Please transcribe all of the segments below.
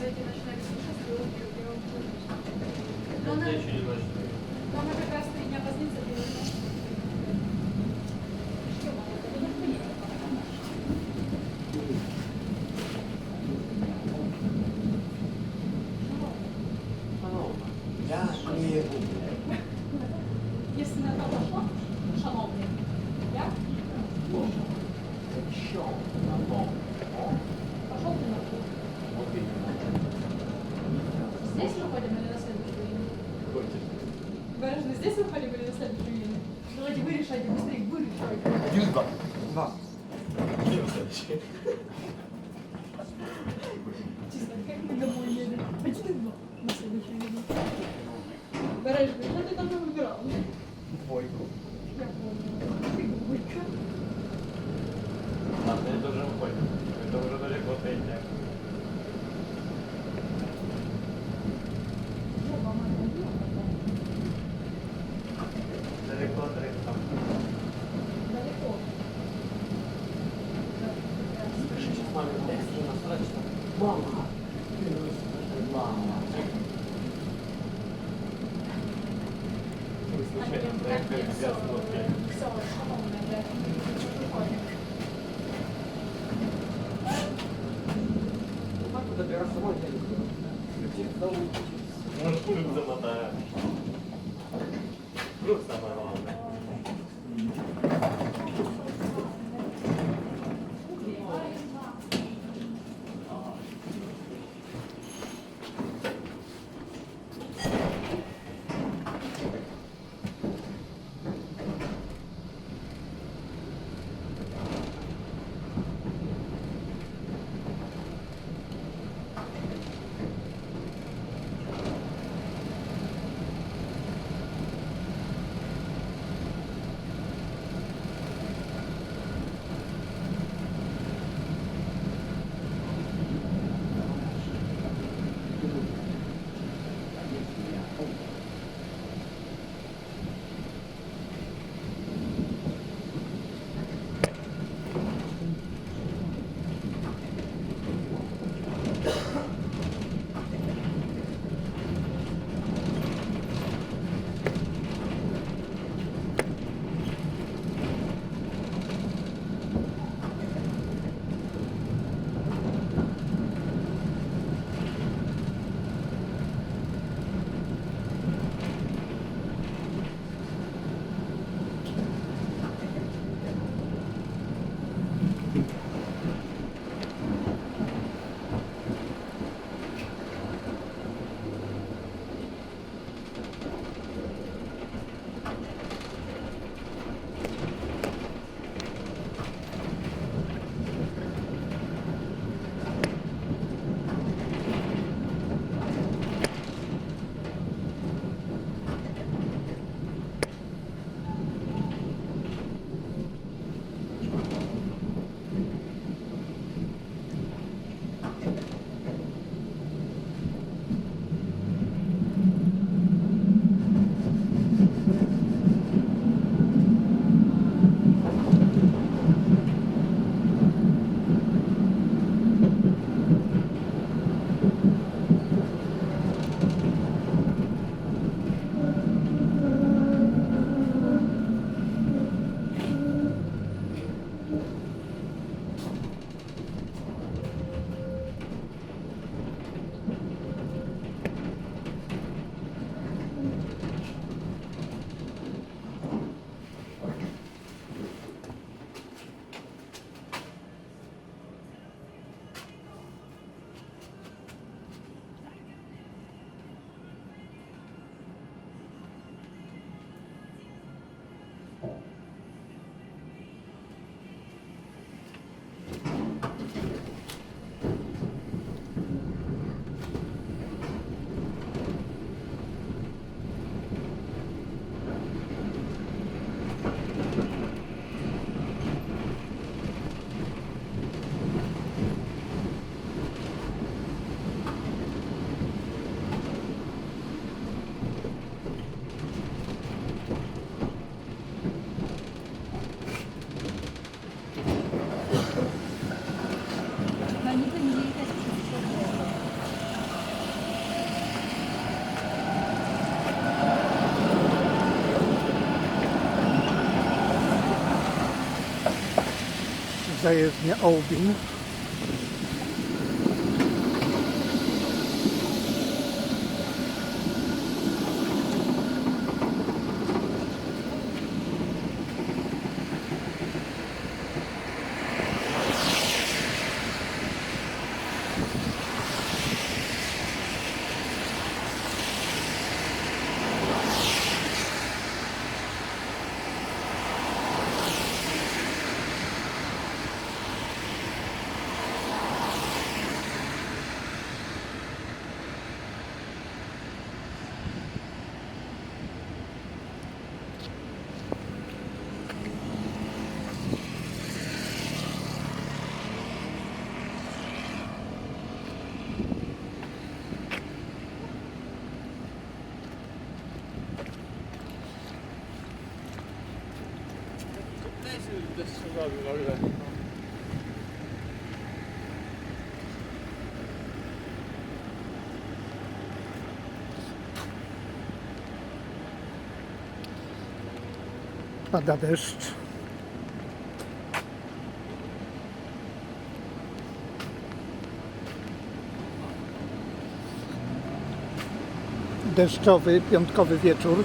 зайти начинать путешествие, я вам скажу. Но Я она, еще не начал. но она как раз три дня позднится, ты не Что, мама, ты не поехала, она Я не Если на то пошло, шановний, я Що на том? пошел ты на кухню. От іменно. Здесь выходим или на следующую линию? Хочешь? Бережно, здесь выходим или на следующую линию? Давайте вы решайте, быстрее, вы решайте. Один, два. Чисто, как мы домой едем. Один и два на следующую линию. Бережно, что ты там выбирал? Двойку. Я помню. Ты губочка. Мама. Мама. Случайно проехали без остановки. Все, шановная, 就是牛鞭。Zajezdnia Ołbin. Pada deszcz. Deszczowy, piątkowy wieczór.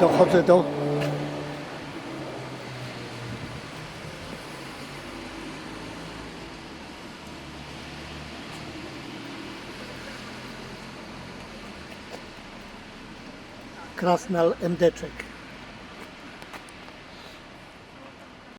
Dochodzę do Krasnal Endeczek.